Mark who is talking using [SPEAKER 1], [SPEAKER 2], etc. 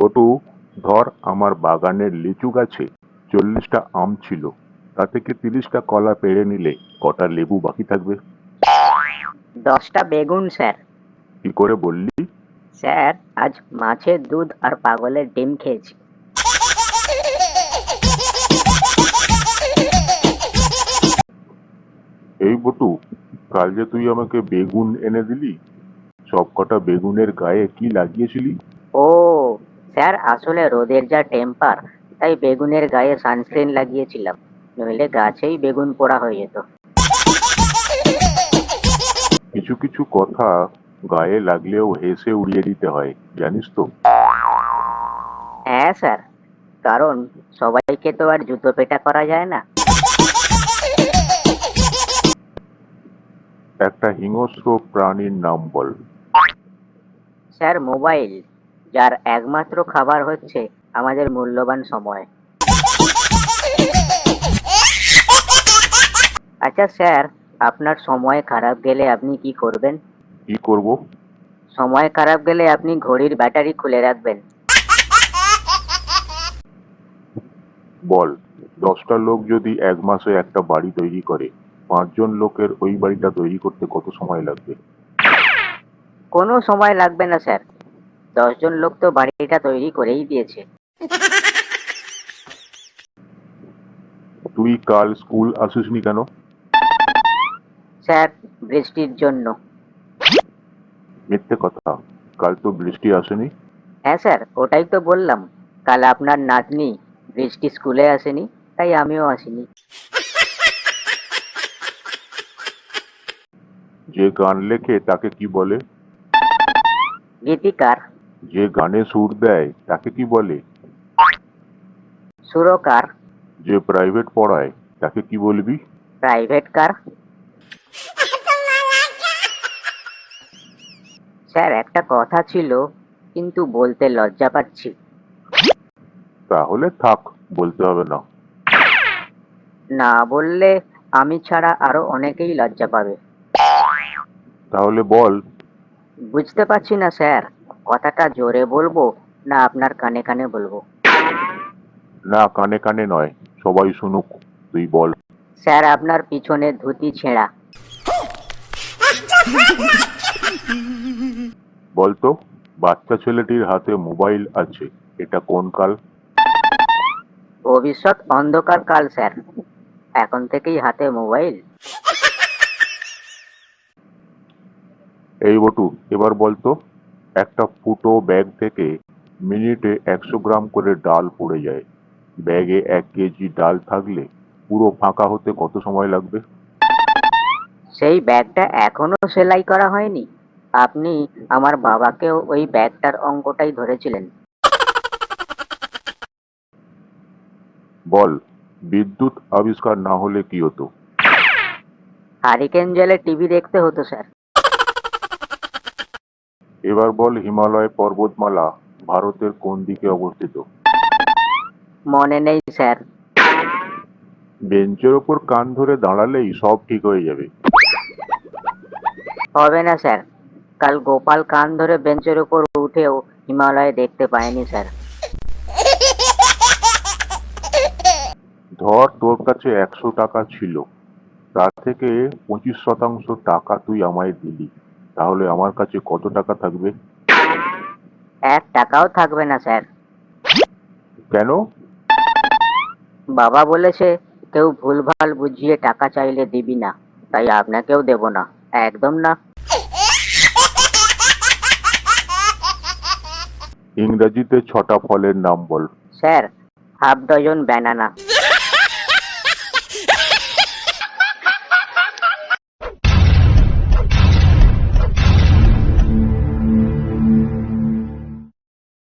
[SPEAKER 1] পটু ধর আমার বাগানের লিচু গাছে চল্লিশটা আম ছিল। তা থেকে তিরিশটা কলা পেড়ে নিলে কটা লেবু বাকি থাকবে?
[SPEAKER 2] দশটা বেগুন স্যার।
[SPEAKER 1] কি করে বললি?
[SPEAKER 2] স্যার আজ মাছের দুধ আর পাগলের ডিম খেয়েছি।
[SPEAKER 1] এই বটু কাল যে তুই আমাকে বেগুন এনে দিলি সব কটা বেগুনের গায়ে কি লাগিয়েছিলি?
[SPEAKER 2] ও স্যার আসলে রোদের যা টেম্পার তাই বেগুনের গায়ে সানস্ক্রিন লাগিয়েছিলাম। নইলে গাছেই বেগুন পোড়া হয়ে যেত।
[SPEAKER 1] কিছু কিছু কথা গায়ে লাগলেও হেসে উড়িয়ে দিতে হয় জানিস তো।
[SPEAKER 2] হ্যাঁ স্যার। কারণ সবাইকে তো আর জুতো পেটা করা যায় না।
[SPEAKER 1] একটা হিংস্র প্রাণীর নাম বল।
[SPEAKER 2] Sir mobile. যার একমাত্র খাবার হচ্ছে আমাদের মূল্যবান সময়। আচ্ছা স্যার আপনার সময় খারাপ গেলে আপনি কি করবেন?
[SPEAKER 1] কি করব?
[SPEAKER 2] সময় খারাপ গেলে আপনি ঘড়ির ব্যাটারি খুলে রাখবেন।
[SPEAKER 1] বল দশটা লোক যদি এক মাসে একটা বাড়ি তৈরি করে পাঁচজন লোকের ওই বাড়িটা তৈরি করতে কত সময় লাগবে?
[SPEAKER 2] কোনো সময় লাগবে না স্যার। দশজন লোক তো বাড়িটা তৈরি করেই দিয়েছে।
[SPEAKER 1] তুই কাল স্কুল আসিসনি কেন?
[SPEAKER 2] স্যার বৃষ্টির জন্য।
[SPEAKER 1] মিথ্যে কথা। কাল তো বৃষ্টি আসেনি।
[SPEAKER 2] হ্যাঁ স্যার ওটাই তো বললাম। কাল আপনার নাতনি বৃষ্টি স্কুলে আসেনি তাই আমিও আসিনি।
[SPEAKER 1] যে গান লেখে তাকে কি বলে?
[SPEAKER 2] গীতিকার।
[SPEAKER 1] যে গানে সুর দেয় তাকে কি বলে?
[SPEAKER 2] সুরকার।
[SPEAKER 1] যে প্রাইভেট পড়ায় তাকে কি বলবি?
[SPEAKER 2] Private car? স্যার একটা কথা ছিল কিন্তু বলতে লজ্জা পাচ্ছি।
[SPEAKER 1] তাহলে থাক বলতে হবে না।
[SPEAKER 2] না বললে আমি ছাড়া আরও অনেকেই লজ্জা পাবে।
[SPEAKER 1] তাহলে বল।
[SPEAKER 2] বুঝতে পারছি না স্যার। কথাটা জোরে বলব না আপনার কানে কানে বলব?
[SPEAKER 1] না কানে কানে নয় সবাই শুনুক তুই বল।
[SPEAKER 2] স্যার আপনার পিছনে ধুতি ছেঁড়া।
[SPEAKER 1] বলতো বাচ্চা ছেলেটির হাতে মোবাইল আছে এটা কোন কাল?
[SPEAKER 2] ভবিষ্যৎ অন্ধকার কাল স্যার। এখন থেকেই হাতে মোবাইল।
[SPEAKER 1] এই বটু এবার বলতো একটা ফুটো ব্যাগ থেকে মিনিটে একশো গ্রাম করে ডাল পড়ে যায়। ব্যাগে এক কেজি ডাল থাকলে পুরো ফাঁকা হতে কত সময় লাগবে?
[SPEAKER 2] সেই ব্যাগটা এখনও সেলাই করা হয়নি। আপনি আমার বাবাকেও ওই ব্যাগটার অঙ্কটাই ধরেছিলেন।
[SPEAKER 1] বল বিদ্যুৎ আবিষ্কার না হলে কি হতো?
[SPEAKER 2] হারিকেন জেলে টিভি দেখতে হতো স্যার।
[SPEAKER 1] এবার বল হিমালয় পর্বতমালা ভারতের কোন দিকে অবস্থিত?
[SPEAKER 2] মনে নেই স্যার।
[SPEAKER 1] বেঞ্চের ওপর কান ধরে দাঁড়ালেই সব ঠিক হয়ে যাবে।
[SPEAKER 2] হবে না স্যার। কাল গোপাল কান ধরে বেঞ্চের উপর উঠেও হিমালয় দেখতে পায়নি স্যার।
[SPEAKER 1] ধর তোর কাছে একশো টাকা ছিল। তার থেকে পঁচিশ শতাংশ টাকা তুই আমায় দিলি। তাহলে আমার কাছে কত টাকা থাকবে?
[SPEAKER 2] এক টাকাও থাকবে না স্যার।
[SPEAKER 1] কেন?
[SPEAKER 2] বাবা বলেছে কেউ ভুলভাল বুঝিয়ে টাকা চাইলে দিবি না তাই আপনাকেও দেব না। একদম না।
[SPEAKER 1] ইংরেজিতে ছটা ফলের নাম বল।
[SPEAKER 2] Sir half dozen banana.